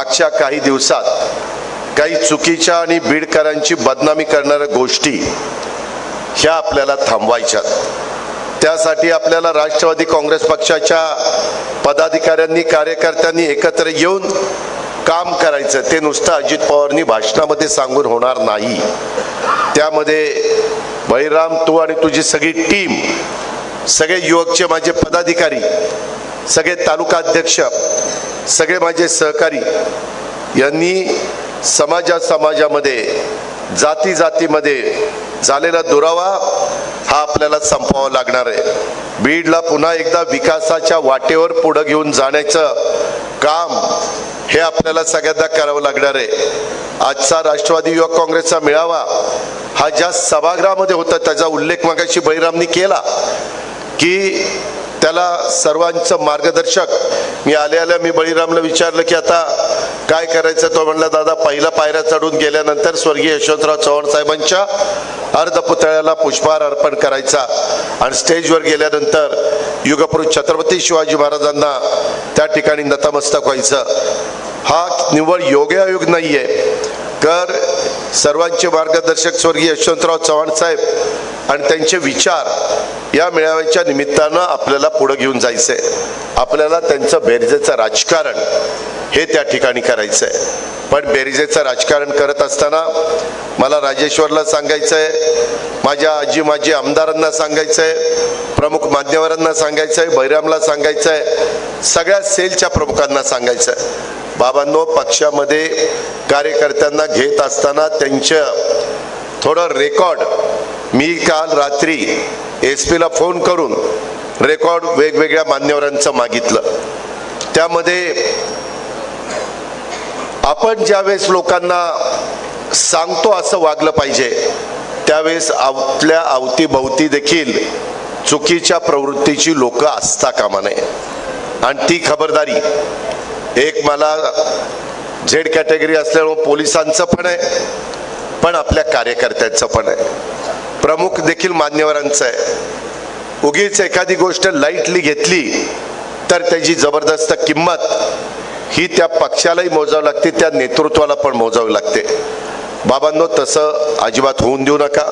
मागच्या काही दिवसात काही चुकीच्या आणि बीडकरांची बदनामी करणाऱ्या गोष्टी ह्या आपल्याला थांबवायच्यात. त्यासाठी आपल्याला राष्ट्रवादी काँग्रेस पक्षाच्या पदाधिकाऱ्यांनी कार्यकर्त्यांनी एकत्र येऊन काम करायचं. ते नुसतं अजित पवारनी भाषणामध्ये सांगून होणार नाही. त्यामध्ये बळीराम तू आणि तुझी सगळी टीम सगळे युवकचे माझे पदाधिकारी सगळे तालुका अध्यक्ष सगळे माझे सहकारी यांनी समाजा समाजामध्ये जाती जातीमध्ये झालेला दुरावा हा आपल्याला संपवावा लागणार आहे. बीडला पुन्हा एकदा विकासाच्या वाटेवर पुढं घेऊन जाण्याचं काम हे आपल्याला सगळ्यांना करावं लागणार आहे. आजचा राष्ट्रवादी युवक काँग्रेसचा मेळावा हा ज्या सभागृहामध्ये होता त्याचा उल्लेख मगाशी बळीरामनी केला की त्याला सर्वांचं मार्गदर्शक. मी आले आल्या मी बळीरामला विचारलं की आता काय करायचं? तो म्हणला दादा पहिला पायऱ्या चढून गेल्यानंतर स्वर्गीय यशवंतराव चव्हाण साहेबांच्या अर्धपुतळ्याला पुष्पहार अर्पण करायचा. आणि स्टेजवर गेल्यानंतर युगपुरुष छत्रपती शिवाजी महाराजांना त्या ठिकाणी नतमस्तक व्हायचं. हा निव्वळ योगायोग आहे तर सर्वांचे मार्गदर्शक स्वर्गीय यशवंतराव चव्हाण साहेब आणि त्यांचे विचार या मेळाव्याच्या निमित्तानं आपल्याला पुढं घेऊन जायचंय. आपल्याला त्यांचं बेरजेचं राजकारण हे त्या ठिकाणी करायचंय. पण बेरजेचं राजकारण करत असताना मला राजेश्वरला सांगायचंय माझ्या आजी माजी आमदारांना सांगायचंय प्रमुख मान्यवरांना सांगायचंय बैरामला सांगायचंय सगळ्या सेलच्या प्रमुखांना सांगायचंय. बाबांनो पक्षामध्ये कार्यकर्त्यांना घेत असताना त्यांचं थोडं रेकॉर्ड मी काल रात्री एस पीला फोन करून रेकॉर्ड वेगवेगळ्या मान्यवरांचं मागितलं. त्यामध्ये आपण ज्यावेळेस लोकांना सांगतो असं वागलं पाहिजे त्यावेळेस आपल्या अवतीभवती देखील चुकीच्या प्रवृत्तीची लोक असता कामा नये. आणि ती खबरदारी एक मला झेड कॅटेगरी असल्यामुळे पोलिसांचं पण आहे पण आपल्या कार्यकर्त्यांचं पण आहे. प्रमुख देखील मान्यवरांचं आहे. उगीच एखादी गोष्ट लाईटली घेतली तर त्याची जबरदस्त किंमत ही त्या पक्षालाही मोजावी लागते त्या नेतृत्वाला पण मोजावी लागते. बाबांनो तसं अजिबात होऊन देऊ नका.